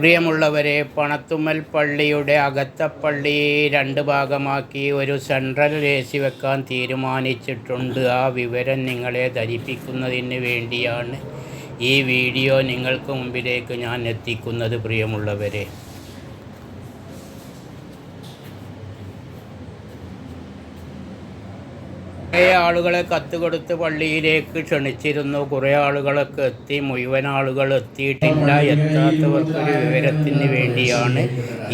പ്രിയമുള്ളവരെ പണത്തുമ്മൽ പള്ളിയുടെ അകത്തപ്പള്ളി രണ്ട് ഭാഗമാക്കി ഒരു സെൻട്രൽ എ സി വെക്കാൻ തീരുമാനിച്ചിട്ടുണ്ട്. ആ വിവരം നിങ്ങളെ ധരിപ്പിക്കുന്നതിന് വേണ്ടിയാണ് ഈ വീഡിയോ നിങ്ങൾക്ക് മുമ്പിലേക്ക് ഞാൻ എത്തിക്കുന്നത് പ്രിയമുള്ളവരെ. കുറേ ആളുകളെ കത്ത് കൊടുത്ത് പള്ളിയിലേക്ക് ക്ഷണിച്ചിരുന്നു. കുറേ ആളുകളൊക്കെ എത്തി. മുഴുവൻ ആളുകൾ എത്തിയിട്ടില്ല. എത്താത്തവർക്കൊരു വിവരത്തിന് വേണ്ടിയാണ്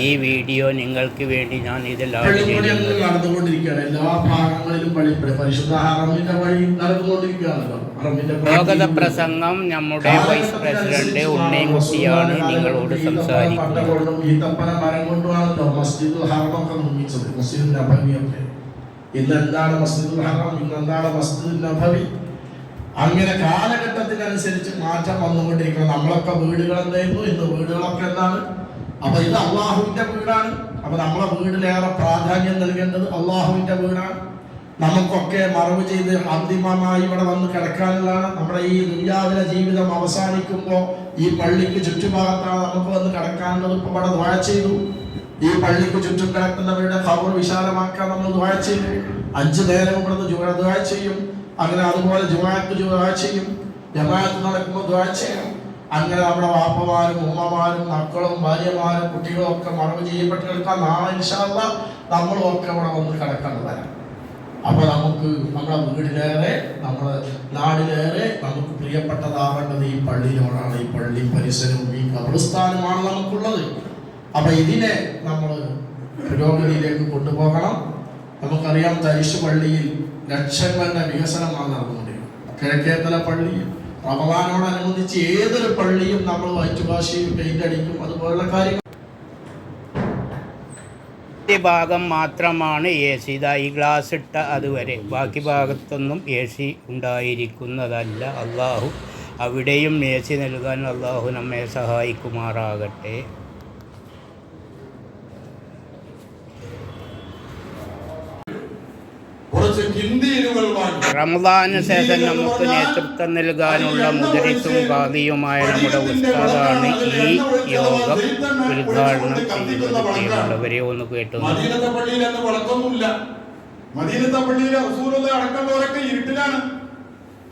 ഈ വീഡിയോ. നിങ്ങൾക്ക് വേണ്ടി ഞാൻ അങ്ങനെ നടന്നുകൊണ്ടിരിക്കുകയാണ്. എല്ലാ ഭാഗങ്ങളിലും പള്ളിപ്പണി പരിശുദ്ധ ഹറമിന്റെ വഴി നടന്നുകൊണ്ടിരിക്കുകയാണല്ലോ. ഹറമിന്റെ സ്വാഗത പ്രസംഗം നമ്മുടെ വൈസ് പ്രസിഡന്റ് ഉണ്ണിക്കുട്ടിയാണ് നിങ്ങളോട് സംസാരിക്കുന്നത്. ഈ മരം കൊണ്ടുമാണല്ലോ ഹറമൊക്കെ നിർമ്മിച്ചത്. ഇന്ന് എന്താണ് മസ്ജിദുൽ ഹറം ഇന്ന് എന്താണ് മസ്ജിദുൽ നബവി? അങ്ങനെ കാലഘട്ടത്തിനനുസരിച്ച് മാറ്റം വന്നുകൊണ്ടിരിക്കണം. നമ്മളൊക്കെ വീടുകൾ എന്തായിരുന്നു? ഇന്ന് വീടുകളൊക്കെ എന്താണ്? അപ്പൊ ഇത് അള്ളാഹുവിന്റെ വീടാണ്. അപ്പൊ നമ്മളെ വീടിലേറെ പ്രാധാന്യം നൽകേണ്ടത് അള്ളാഹുവിന്റെ വീടാണ്. നമുക്കൊക്കെ മറവ് ചെയ്ത് അന്തിമമായി ഇവിടെ വന്ന് കിടക്കാനുള്ളതാണ്. നമ്മുടെ ഈ നിര്യാതന ജീവിതം അവസാനിക്കുമ്പോൾ ഈ പള്ളിക്ക് ചുറ്റുഭാഗത്താണ് നമുക്ക് വന്ന് കിടക്കാനുള്ളത്. ഇപ്പൊ ഇവിടെ ചെയ്തു. ഈ പള്ളിക്ക് ചുറ്റും കിടക്കുന്നവരുടെ ഖബർ വിശാലമാക്കാൻ നമ്മൾ ദുആ ചെയ്യും. അഞ്ച് നേരം ഇവിടുന്ന് ജുമാ ദുആ ചെയ്യും. അങ്ങനെ അതുപോലെ ജുമാക്ക് ദുആ ചെയ്യും. ജമാഅത്ത് നടക്കുമ്പോൾ ദുആ ചെയ്യും. അങ്ങനെ നമ്മുടെ വാപ്പമാരും ഉമ്മമാരും മക്കളും ഭാര്യമാരും കുട്ടികളും ഒക്കെ മറവ് ചെയ്യപ്പെട്ട് കിടക്കാൻ നാളെ ഇൻഷാല്ല നമ്മളും ഒക്കെ ഇവിടെ വന്ന് കിടക്കേണ്ടതാണ് അപ്പൊ നമുക്ക് നമ്മുടെ വീടിലേറെ നമ്മുടെ നാടിലേറെ നമുക്ക് പ്രിയപ്പെട്ടതാവേണ്ടത് ഈ പള്ളിയോടാണ് ഈ പള്ളി പരിസരവും ഈ കബറിസ്ഥാനുമാണ് നമുക്കുള്ളത്. അപ്പൊ ഇതിനെ നമ്മൾ പുരോഗതിയിലേക്ക് കൊണ്ടുപോകണം. നമുക്കറിയാം തരിശു പള്ളിയിൽ ലക്ഷങ്ങളുടെ വികസനമാണ് നടന്നുകൊണ്ടിരിക്കുന്നത്. കിഴക്കേത്തല പള്ളി റമദാനോടനുബന്ധിച്ച് ഏതൊരു പള്ളിയും നമ്മൾ വൈറ്റുഭാഷയിൽ പെയിന്റ് അടിക്കും അതുപോലുള്ള കാര്യങ്ങൾ. ഭാഗം മാത്രമാണ് എ സി ഇതാ ഈ ഗ്ലാസ് ഇട്ട അതുവരെ. ബാക്കി ഭാഗത്തൊന്നും എ സി ഉണ്ടായിരിക്കുന്നതല്ല. അള്ളാഹു അവിടെയും എ സി നൽകാൻ അള്ളാഹു നമ്മെ സഹായിക്കുമാറാകട്ടെ. റമദാന് ശേഷം നമുക്ക് നേതൃത്വം നൽകാനുള്ള മുതിരിത്തും കാതിയുമായ നമ്മുടെ ഉസ്താദാണ് ഈ യോഗം ഉദ്ഘാടനം ചെയ്യുന്നത്. പ്രിയമുള്ളവരെ ഒന്ന് കേട്ടു. റസൂലുള്ള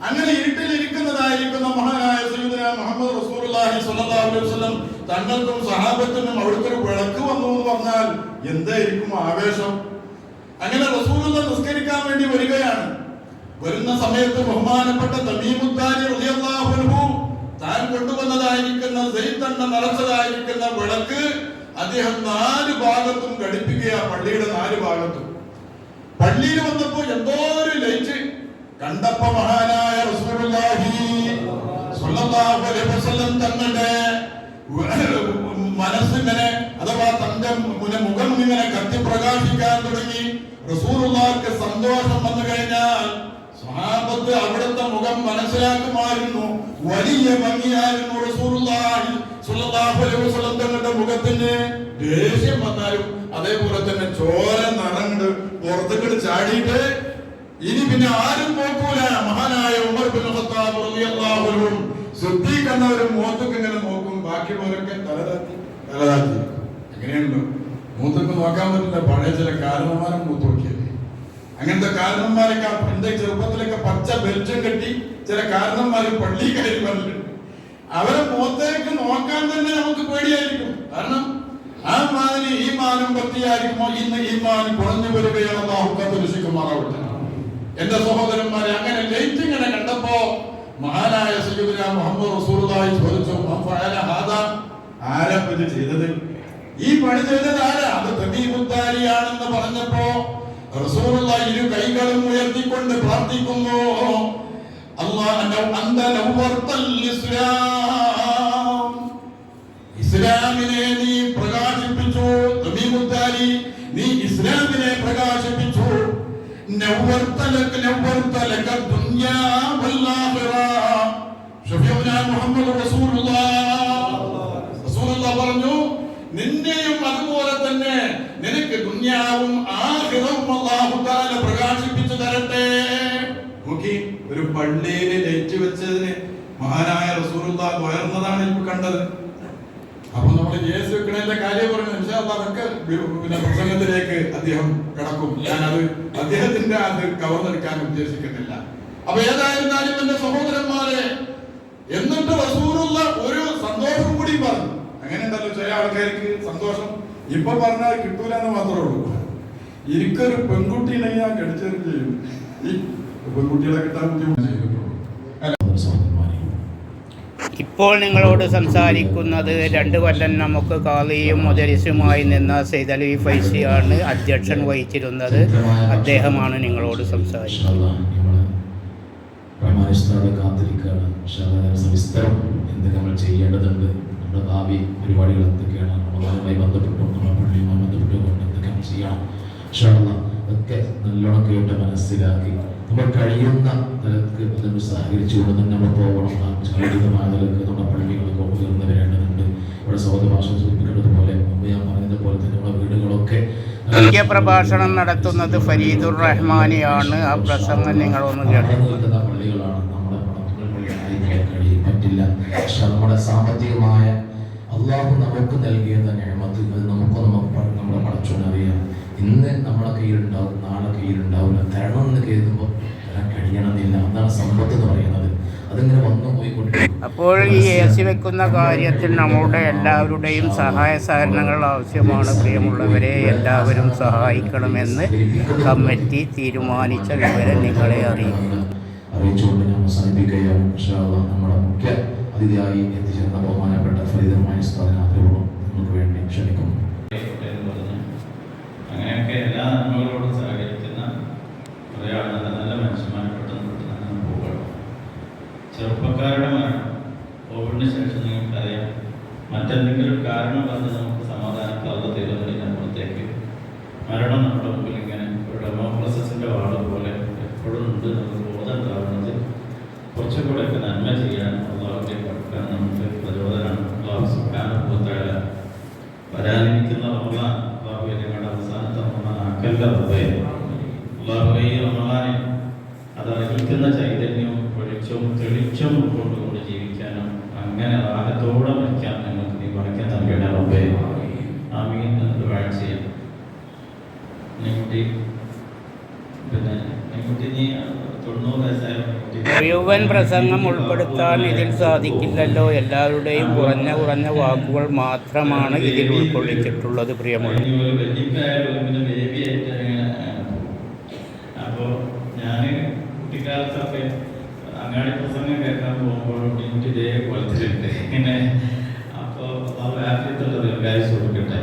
അങ്ങനെ ഇരുട്ടിൽ ഇരിക്കുന്നതായിരിക്കുന്ന മഹാനായ സയ്യിദുന മുഹമ്മദ് റസൂലുള്ളാഹി സ്വല്ലല്ലാഹു അലൈഹി വസല്ലം തങ്ങൾക്കും സഹാബത്തിനും അവിടുത്തെ ഒരു വിളക്ക് വന്നു എന്ന് പറഞ്ഞാൽ എന്തായിരിക്കും ആവേശം? അങ്ങനെ റസൂലുള്ള നിസ്കരിക്കാൻ വേണ്ടി വരികയാണ്. വരുന്ന സമയത്ത് ബഹുമാനപ്പെട്ട തമീമുദ്ദാരി താൻ കൊണ്ടുവന്നതായിരിക്കുന്ന സെയ്ത്തണ്ണ നിറച്ചതായിരിക്കുന്ന വിളക്ക് അദ്ദേഹം നാല് ഭാഗത്തും ഘടിപ്പിക്കുകയാണ് പള്ളിയുടെ നാല് ഭാഗത്തും. പള്ളിയിൽ വന്നപ്പോ എന്തോ ഒരു ലൈറ്റ് കണ്ടപ്പ മഹാനായ തങ്ങളുടെ മനസ്സിങ്ങനെ അഥവാ തന്റെ മുഖം ഇങ്ങനെ കത്തി പ്രകാശിക്കാൻ തുടങ്ങി. റസൂലുള്ളാഹിക്ക് സന്തോഷം വന്നു കഴിഞ്ഞാൽ സ്വഹാബത്ത് അവിടുത്തെ മുഖം മനസ്സിലാക്കുമായിരുന്നു. വലിയ ഭംഗിയായിരുന്നു തങ്ങളുടെ മുഖത്തിന്. ദേഷ്യം വന്നാലും അതേപോലെ തന്നെ ചോര നടങ്ങട് പുറത്തുകൾ ചാടിയിട്ട് ഇനി പിന്നെ ആരും നോക്കൂല. മഹാനായ ഉമർ ബിൻ ഖത്താബ് റളിയല്ലാഹു അൻഹു ഇങ്ങനെ നോക്കും. ബാക്കിയുള്ളവരൊക്കെ തലതാത്തി തലതാത്തി. എങ്ങനെയുണ്ടോ? മൂത്തൊക്കെ നോക്കാൻ പറ്റില്ല. പഴയ ചില കാരണന്മാരും മൂത്ത് നോക്കിയത് അങ്ങനത്തെ കാരണന്മാരൊക്കെ എന്റെ ചെറുപ്പത്തിലൊക്കെ പച്ച ബെൽറ്റും കെട്ടി ചില കാരണന്മാര് പള്ളി കയറി വന്നിട്ടുണ്ട്. അവരെ മുഖത്തേക്ക് നോക്കാൻ തന്നെ നമുക്ക് പേടിയായിരിക്കും. കാരണം ആ മാതിരി ഈ മാനം പറ്റിയായിരിക്കുമോ? ഇന്ന് ഈ മാൻ കുറഞ്ഞു വരികയാണെന്ന് എന്റെ സഹോദരന്മാരെ അങ്ങനെ ലൈറ്റ് ഇങ്ങനെ കണ്ടപ്പോ മഹാനായ സയ്യിദുന മുഹമ്മദ് റസൂലുള്ളാഹി ചോദിച്ചു ഫഅല ഹാദാ?" ആരാ ഇത് ചെയ്തത്? ഈ പണി ചെയ്തത് ആരാ? അത് തമീമുദ്ദാരിയാണെന്ന് റസൂലുള്ളാഹി ഇരു കൈകളും ഉയർത്തിക്കൊണ്ട് പ്രാർത്ഥിക്കുന്നു. ഇസ്ലാമിനെ നീ പ്രകാശിപ്പിച്ചു. നീ ഇസ്ലാമിനെ പ്രകാശിപ്പിച്ചു. മുഹമ്മദ് റസൂലുള്ളാഹ്. റസൂലുള്ളാഹ് പറഞ്ഞു നിന്നെയും അതുപോലെ തന്നെ നിനക്ക് ദുന്യാവും ആഗ്രഹവും തആല പ്രകാശിപ്പിച്ചു തരട്ടെ. നോക്കി ഒരു പള്ളിയിൽ ലേറ്റ് വെച്ചതിന് മഹാനായ റസൂലുള്ളാഹ് ഉയർന്നതാണ് ഇപ്പൊ കണ്ടത്. അപ്പൊ നമ്മൾ കേസ് വെക്കണതിന്റെ കാര്യം പറഞ്ഞു. അതൊക്കെ പിന്നെ പ്രസംഗത്തിലേക്ക് അദ്ദേഹം കിടക്കും. ഞാനത് അദ്ദേഹത്തിന്റെ അത് കവർന്നെടുക്കാൻ ഉദ്ദേശിക്കുന്നില്ല. അപ്പൊ ഏതായിരുന്നാലും എന്റെ സഹോദരന്മാരെ എന്നിട്ട് റസൂലുള്ള ഒരു സന്തോഷം കൂടി പറഞ്ഞു. അങ്ങനെ ഉണ്ടല്ലോ ചില ആൾക്കാർക്ക് സന്തോഷം. ഇപ്പൊ പറഞ്ഞാൽ കിട്ടൂല എന്ന് മാത്രമേ ഉള്ളൂ. എനിക്കൊരു പെൺകുട്ടീനെ ഞാൻ കടിച്ചേരും ചെയ്യും. ഈ പെൺകുട്ടികളെ കിട്ടാൻ ബുദ്ധിമുട്ട് ഇപ്പോൾ നിങ്ങളോട് സംസാരിക്കുന്നത് രണ്ട് കൊല്ലം നമുക്ക് കാളിയും മുദരിസുമായി നിന്ന ഫൈസി ഫൈസിയാണ് അധ്യക്ഷൻ വഹിച്ചിരുന്നത്. അദ്ദേഹമാണ് നിങ്ങളോട് സംസാരിക്കുന്നത്. കാത്തിരിക്കുകയാണ്. പക്ഷേ സവിസ്തരം എന്തൊക്കെ നമ്മൾ ചെയ്യേണ്ടതുണ്ട്. നമ്മുടെ ഭാവി പരിപാടികൾ എന്തൊക്കെയാണ്? നമ്മളുമായി ബന്ധപ്പെട്ടും നമ്മുടെ പള്ളിയുമായി ബന്ധപ്പെട്ടുകൊണ്ട് കൊണ്ട് എന്തൊക്കെയാണ് ചെയ്യണം? പക്ഷേ അതൊക്കെ നല്ലോണം കേട്ട് മനസ്സിലാക്കി നമ്മൾ കഴിയുന്ന തലക്ക് നമ്മൾ സഹകരിച്ചുകൊണ്ട് തന്നെ നമ്മൾ പോകണം. ചാരിതമായ നിലയ്ക്ക് നമ്മുടെ പള്ളികളൊക്കെ ഉയർന്നു വരേണ്ടതുണ്ട്. ഇവിടെ സൗദ ഭാഷ സൂചിപ്പിക്കുന്നത് പോലെ മുമ്പ് ഞാൻ പറഞ്ഞതുപോലെ തന്നെ നമ്മുടെ വീടുകളൊക്കെ മുഖ്യ പ്രഭാഷണം നടത്തുന്നത് ഫരീദുർ റഹ്മാനിയാണ്. ആ പ്രസംഗം നിങ്ങളൊന്ന് കേട്ടത് പള്ളികളാണ്. പറ്റില്ല പക്ഷെ നമ്മുടെ സാമ്പത്തികമായ അള്ളാഹു നമുക്ക് നൽകിയത് ഞമത്ത് നമുക്ക് നമുക്ക് നമ്മളെ പടച്ചോനറിയാം ഇന്ന് നമ്മളെ കയ്യിലുണ്ടാവും നാളെ കയ്യിലുണ്ടാവില്ല. തരണം എന്ന് കരുതുമ്പോൾ തരാൻ കഴിയണമെന്നില്ല. അതാണ് സമ്പത്ത് എന്ന് പറയുന്നത്. അതിങ്ങനെ വന്നു അപ്പോൾ ഈ എ സി വെക്കുന്ന കാര്യത്തിൽ നമ്മുടെ എല്ലാവരുടെയും സഹായ സഹകരണങ്ങൾ ആവശ്യമാണ്. പ്രിയമുള്ളവരെ എല്ലാവരും സഹായിക്കണമെന്ന് കമ്മിറ്റി തീരുമാനിച്ച വിവരം നിങ്ങളെ അറിയിക്കും അറിയിച്ചുകൊണ്ട് ഞാൻ അവസാനിപ്പിക്കുകയാണ്. നമ്മുടെ മുഖ്യ അതിഥിയായി എത്തിച്ചേർന്ന ബഹുമാനപ്പെട്ട ഫരീദമായ സ്ഥാനാർത്ഥികളും നിങ്ങൾക്ക് വേണ്ടി ക്ഷണിക്കുന്നു എന്ന് പറഞ്ഞ് അങ്ങനെയൊക്കെ എല്ലാ നന്മകളോടും സഹകരിക്കുന്ന കുറേ ആൾ നല്ല നല്ല മനുഷ്യന്മാരെ പെട്ടെന്ന് പെട്ടെന്ന് അങ്ങനെ പോവുകയാണ് ചെറുപ്പക്കാരുടെ മരണം കോവിഡിന് ശേഷം നിങ്ങൾക്കറിയാം മറ്റെന്തെങ്കിലും ഒരു കാരണം പറഞ്ഞ് നമുക്ക് സമാധാനത്താവുന്ന തീരുന്നതിനപ്പുറത്തേക്ക് മരണം നമ്മുടെ മുമ്പിൽ ഇങ്ങനെ ഒരു ഡെമോക്രസിന്റെ വാട് പോലെ എപ്പോഴും ഉണ്ട് നമുക്ക് ബോധം ഉണ്ടാവുന്നത് കുറച്ചുകൂടെയൊക്കെ നന്മ ചെയ്യാൻ അള്ളാഹുവിന്റെ കൊടുക്കാൻ നമുക്ക് പ്രചോദനമാണ് അള്ളാഹു സുഖാനുഭവത്തായ വരാനിരിക്കുന്ന റമദാൻ അള്ളാഹു ഞങ്ങളുടെ അവസാനത്തെ റമദാൻ ആക്കല്ല റബ്ബേ അള്ളാഹു ഈ റമദാനിൽ അത് അറിയിക്കുന്ന ചൈതന്യവും വെളിച്ചവും തെളിച്ചവും ഉൾക്കൊണ്ടുകൊണ്ട് ജീവിക്കാനും അങ്ങനെ ആഹത്തോടെ വയ്ക്കാൻ ഞങ്ങൾക്ക് നീ വടക്കാൻ നൽകണേ റബ്ബേ. ആമീൻ. എന്ന് വാഴ ചെയ്യാം നിക്കുട്ടി പിന്നെ നിക്കുട്ടി നീ തൊണ്ണൂറ് വയസ്സായ കുട്ടി മുഴുവൻ പ്രസംഗം ഉൾപ്പെടുത്താൻ ഇതിൽ സാധിക്കില്ലല്ലോ. എല്ലാവരുടെയും കുറഞ്ഞ കുറഞ്ഞ വാക്കുകൾ മാത്രമാണ് ഇതിൽ ഉൾക്കൊള്ളിച്ചിട്ടുള്ളത് പ്രിയമുള്ള ഇനി ഞാൻ കുട്ടിക്കാലത്തൊക്കെ അങ്ങാടി പ്രസംഗം കേൾക്കാൻ കൊലത്തിലുണ്ട് ഇങ്ങനെ അപ്പോൾ കൊടുക്കട്ടെ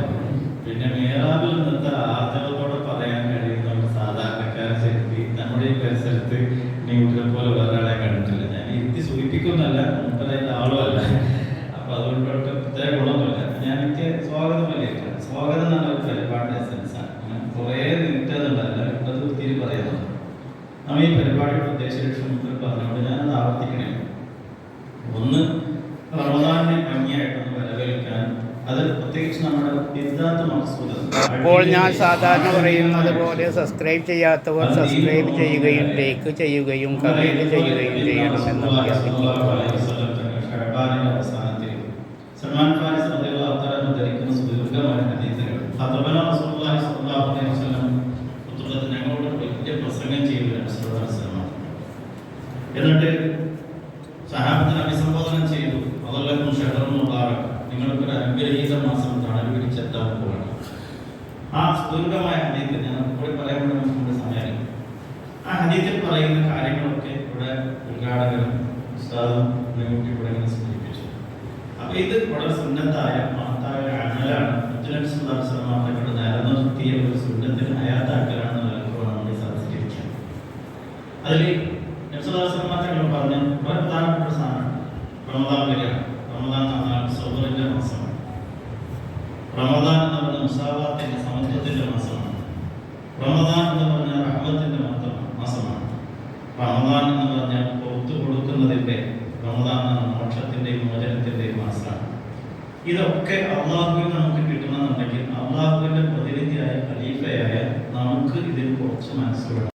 പിന്നെ മേറാബിൽ നിന്നത്തെ ആർജവത്തോടെ പറയാൻ കഴിയുന്ന ഒരു സാധാരണക്കാരൻ ശക്തി നമ്മുടെ ഈ പരിസരത്ത് ന്യൂട്ടിനെ പോലെ വേറെ ആളെ കണ്ടിട്ടില്ല ഞാൻ ഇരുത്തി സൂചിപ്പിക്കുന്നല്ല മുമ്പതിന്റെ ആളും അല്ല അപ്പൊ അതുകൊണ്ട് പ്രത്യേക ഗുണമൊന്നുമില്ല ഞാൻ എനിക്ക് സ്വാഗതം വലിയില്ല സ്വാഗതം എന്നാണ് ഒരു പരിപാടിയുടെ എസൻസ് ആണ് ഞാൻ കുറേ നീട്ടതുണ്ടല്ല ഉള്ളത് ഒത്തിരി പറയുന്നത് നമ്മ ഈ പരിപാടിയുടെ ഉദ്ദേശ ലക്ഷ്യം മുമ്പിൽ പറഞ്ഞുകൊണ്ട് ഞാനത് ആവർത്തിക്കണേ. ഒന്ന് റമദാനെ ഭംഗിയായിട്ടൊന്ന് വരവേൽക്കാൻ. അത് പ്രത്യേകിച്ച് നമ്മുടെ യഥാർത്ഥ മനസ്സുകൾ. അപ്പോൾ ഞാൻ സാധാരണ പറയുന്നത് പോലെ സബ്സ്ക്രൈബ് ചെയ്യാത്തവർ സബ്സ്ക്രൈബ് ചെയ്യുകയും ലൈക്ക് ചെയ്യുകയും കമന്റ് ചെയ്യുകയും ചെയ്യണമെന്ന് അഭ്യർത്ഥിക്കുന്നു. അവസാനത്തിൽ സൽമാൻ ഖാൻ ധരിക്കുന്ന സുദീർഘമായ ഹദീസുകൾ ഹദബന റസൂലുള്ളാഹി സ്വല്ലല്ലാഹു അലൈഹി വസല്ലം പുത്രത്തിൽ ഞങ്ങളോട് വലിയ പ്രസംഗം ചെയ്തു റസൂലുള്ളാഹി സ്വല്ലല്ലാഹു എന്നിട്ട് സഹാബത്തിന് അഭിസംബോധന ചെയ്തു. അതല്ലക്കും നിങ്ങൾക്ക് ഒരു അനുഗ്രഹീത മാസം തണൽ പിടിച്ചെത്താൻ പോകണം ആ സുദീർഘമായ ഹദീത്ത് ഞാൻ കൂടി പറയാൻ നമുക്ക് സമയം ആ ഹദീത്തിൽ പറയുന്ന കാര്യങ്ങളൊക്കെ ഇവിടെ ഉദ്ഘാടകനും ഉസ്താദും ഇവിടെ സൂചിപ്പിച്ചു. അപ്പൊ ഇത് വളരെ സുന്നത്തായ മഹത്തായ ഒരു അമലാണ് മുത്തലബിസ്ലാസ്ലമാങ്ങളുടെ നിലനിർത്തിയ ഒരു സുന്നത്തിന് ഹയാത്താക്കലാണ് നിലനിൽക്കുക നമ്മൾ സദസ്സിലിരിക്കുക അതിൽ നബ്സുല്ലാസ്ലമാങ്ങൾ പറഞ്ഞ വളരെ പ്രധാനപ്പെട്ട ഒരു സാധനമാണ് റമദാൻ വരികയാണ് റമദാൻ എന്ന് പറഞ്ഞാൽ സൗബറിന്റെ മാസമാണ് റമദാൻ എന്ന് പറഞ്ഞ മുസാവാത്തിന്റെ സമത്വത്തിന്റെ മാസമാണ് റമദാൻ എന്ന് പറഞ്ഞാൽ റഹ്മത്തിന്റെ മാത്രം മാസമാണ്. റമദാൻ എന്ന് പറഞ്ഞാൽ പുറത്തു കൊടുക്കുന്നതിന്റെ റമദാൻ എന്ന മോക്ഷത്തിന്റെയും മോചനത്തിന്റെയും മാസമാണ്. ഇതൊക്കെ അള്ളാഹുവിൽ നമുക്ക് കിട്ടണമെന്നുണ്ടെങ്കിൽ അള്ളാഹുവിന്റെ പ്രതിനിധിയായ ഖലീഫയായ നമുക്ക് ഇതിൽ കുറച്ച് മനസ്സിലാക്കണം